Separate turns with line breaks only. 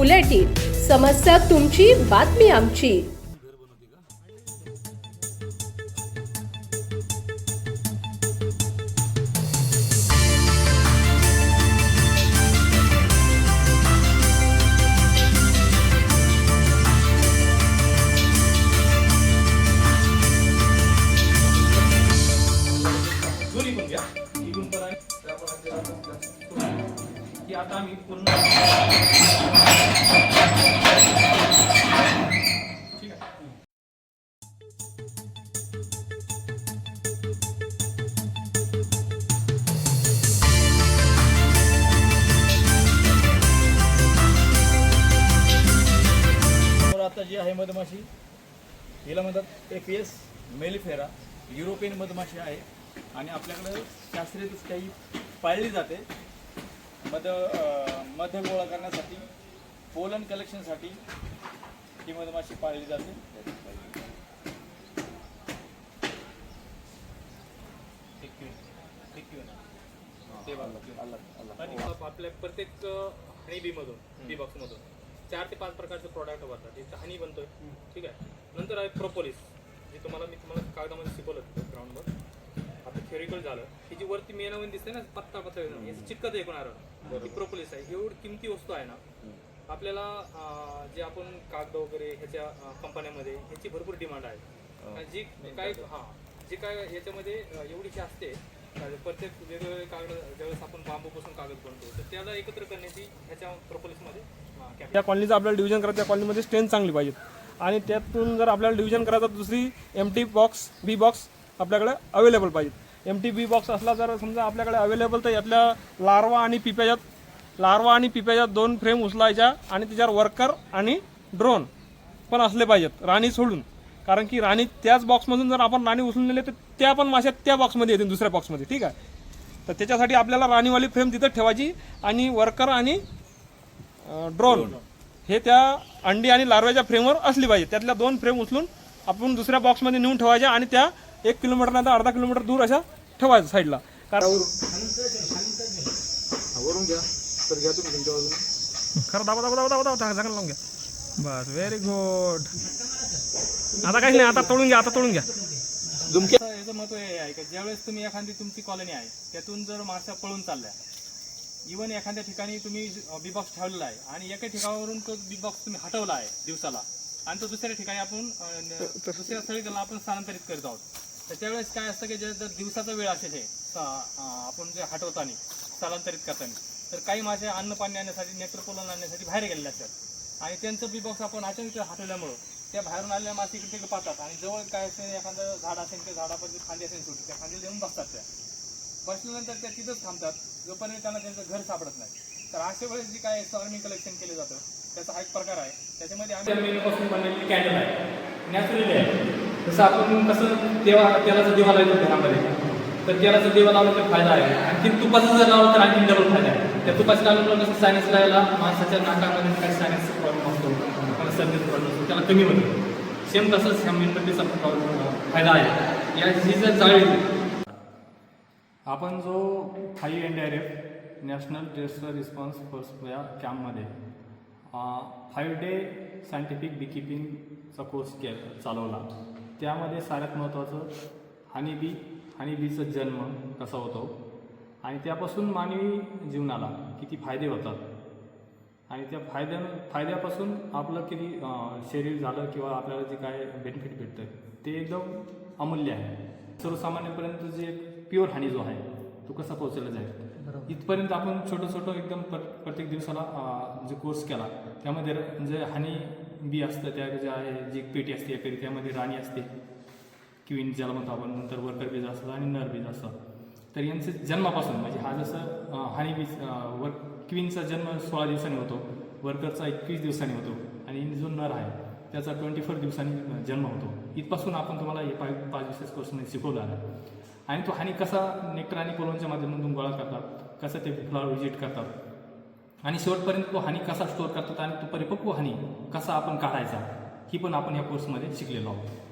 Bulletin. समस्या तुमची बातमी आमची.
मधमाशी हिला म्हणतात एफ एस मेलिफेरा. युरोपियन मधमाशी आहे आणि आपल्याकडं शास्त्रीय काही पाळली जाते. मध मध गोळा करण्यासाठी पोलन कलेक्शनसाठी ही मधमाशी पाळली जाते.
आपल्या प्रत्येक हनी बी मधून बी बॉक्स मधून चार ते पाच प्रकारचे प्रोडक्ट बनतात इथं हनी बनतोय ठीक आहे. नंतर आहे प्रोपोलिस जे तुम्हाला मी तुम्हाला कागदामध्ये शिकवलं होतं ग्राउंडवर आपलं थेरिकल झालं. ही जी वरती मेनामध्ये दिसते ना पत्ता पत्ता एकूण ही प्रोपोलिस आहे. एवढी किमती वस्तू आहे ना आपल्याला जे आपण कागद वगैरे ह्याच्या कंपन्यामध्ये ह्याची भरपूर डिमांड आहे. आणि जी काय हां जी काय याच्यामध्ये अं, एवढीशी असते प्रत्येक वेगवेगळे कागद ज्यावेळेस आपण बांबूपासून कागद बनतो तर त्याला एकत्र करण्याची ह्याच्या प्रोपोलिसमध्ये
त्या कॉलनीचं आपल्याला डिव्हिजन करायचं त्या कॉलनीमध्ये स्ट्रेंथ चांगली पाहिजे. आणि त्यातून जर आपल्याला डिव्हिजन करायचं तर दुसरी M T box B box आपल्याकडे अवेलेबल पाहिजेत एम टी बी बॉक्स असला जर समजा आपल्याकडे अवेलेबल तर यातल्या लार्वा आणि पिप्याच्यात लार्वा आणि पिप्याच्यात दोन फ्रेम उचलायच्या आणि त्याच्यावर वर्कर आणि ड्रोन पण असले पाहिजेत राणी सोडून. कारण की राणी त्याच बॉक्समधून जर आपण राणी उचलून नेले तर त्या पण माश्या त्या बॉक्समध्ये येतील दुसऱ्या बॉक्समध्ये ठीक आहे? तर त्याच्यासाठी आपल्याला राणीवाली फ्रेम तिथं ठेवायची आणि वर्कर आणि ड्रोन हे त्या अंडी आणि लार्व्याच्या फ्रेमवर असली पाहिजे. त्यातल्या दोन फ्रेम उचलून आपण दुसऱ्या बॉक्समध्ये नेऊन ठेवायच्या आणि त्या एक किलोमीटर नाही तर अर्धा किलोमीटर दूर अशा ठेवायच्या साईडला कारण
वरून घ्या. तर घ्या तुम्ही तुमच्या बाजूने.
खरं दाबा दाबा दाबा दाबा दाबा चांगलं चांगलं लावून घ्या. बस व्हेरी गुड आता काही नाही आता तोडून घ्या आता तोडून घ्या.
झुमके
याचं महत्त्व हे आहे की? ज्यावेळेस तुम्ही एखादी तुमची कॉलनी आहे त्यातून जर माश्या पळून चालल्या इवन एखाद्या ठिकाणी तुम्ही बी बॉक्स ठेवलेला आहे आणि एका ठिकाणावरून तो बी बॉक्स तुम्ही हटवला आहे दिवसाला आणि तो दुसऱ्या ठिकाणी आपण दुसऱ्या स्थळी त्याला आपण स्थानांतरित करत आहोत. तर त्यावेळेस काय असतं की जे जर दिवसाचा वेळ असेल हे आपण जे हटवताना स्थलांतरित करताना तर काही माझे अन्न पाणी आणण्यासाठी नेत्रपोलन आणण्यासाठी बाहेर गेलेले असतात. आणि त्यांचं बी बॉक्स आपण अचानक हटवल्यामुळं त्या बाहेरून आलेल्या मासे इकडे तिकडे पाहतात आणि जवळ काय असेल एखादं झाड असेल त्या झाडापासून खांदी असेल छोटी त्या खांदी येऊन बसतात त्या. बसल्यानंतर त्या तिथंच थांबतात. जोपर्यंत त्यांना त्यांचं घर सापडत नाही. तर अशा वेळेस जे काय स्टॉर्मिंग कलेक्शन केलं जातं त्याचा हा एक प्रकार आहे. त्याच्यामध्ये आमच्या मेनपासून बनलेली कॅन्डल आहे. नॅचरली आहे. जसं आपण कसं देवा तेलाचा दिवा लावतो घरामध्ये. तर तेलाचा देवा लावला तर फायदा आहे. आणखी तुपाचं जर लावलं तर आणखी डबल फायदा आहे. त्या तुपाचं लावलं कसं सायन्स लावायला माणसाच्या नाकामध्ये काही सायन्सचा प्रॉब्लेम असतो. मला सर्दीचा प्रॉब्लेम असतो. त्याला कमी होतो. सेम तसंच ह्या मेणबत्तीचा प्रॉब्लेम फायदा आहे. या ही जर जाळी आपण जो five N D R F National Disaster Response Force या कॅम्पमध्ये फाईव्ह डे सायंटिफिक बीकीपिंगचा कोर्स के चालवला. त्यामध्ये सगळ्यात महत्त्वाचं हानी बी हानी बीचं जन्म कसा होतो? आणि त्यापासून मानवी जीवनाला किती फायदे होतात? आणि त्या फायद्या फायद्यापासून आपलं किती शरीर झालं किंवा आपल्याला जे काय बेनिफिट भेटतं ते एकदम अमूल्य आहे. सर्वसामान्यपर्यंत जे प्युअर हानी जो आहे तो कसा पोहोचवला जाईल? इथपर्यंत आपण छोटं छोटं एकदम प्र प्रत्येक दिवसाला जे कोर्स केला त्यामध्ये जे हानी बी असतं त्या जे आहे जी पेटी असते या पेटी त्यामध्ये राणी असते क्वीन ज्याला म्हणतो आपण नंतर वर्कर बीज असतात आणि नर बीज असतात तर यांचं जन्मापासून म्हणजे हा जसं हानी बीज अं, वर क्वीनचा जन्म सोळा दिवसांनी होतो वर्करचा एकवीस दिवसांनी होतो आणि जो नर आहे त्याचा ट्वेंटी फोर दिवसांनी जन्म होतो. इथपासून आपण तुम्हाला हे पाच पाच दिवसाच्या कोर्समध्ये शिकवलं आहे आणि तो हानी कसा नेक्टर आणि कोलोनच्या माध्यमातून गोळा करतात कसं ते फ्लॉवर विजिट करतात. आणि शेवटपर्यंत तो हानी कसा स्टोअर करतात आणि तो परिपक्व हानी कसा आपण काढायचा ही पण आपण या कोर्समध्ये शिकलेलो आहोत.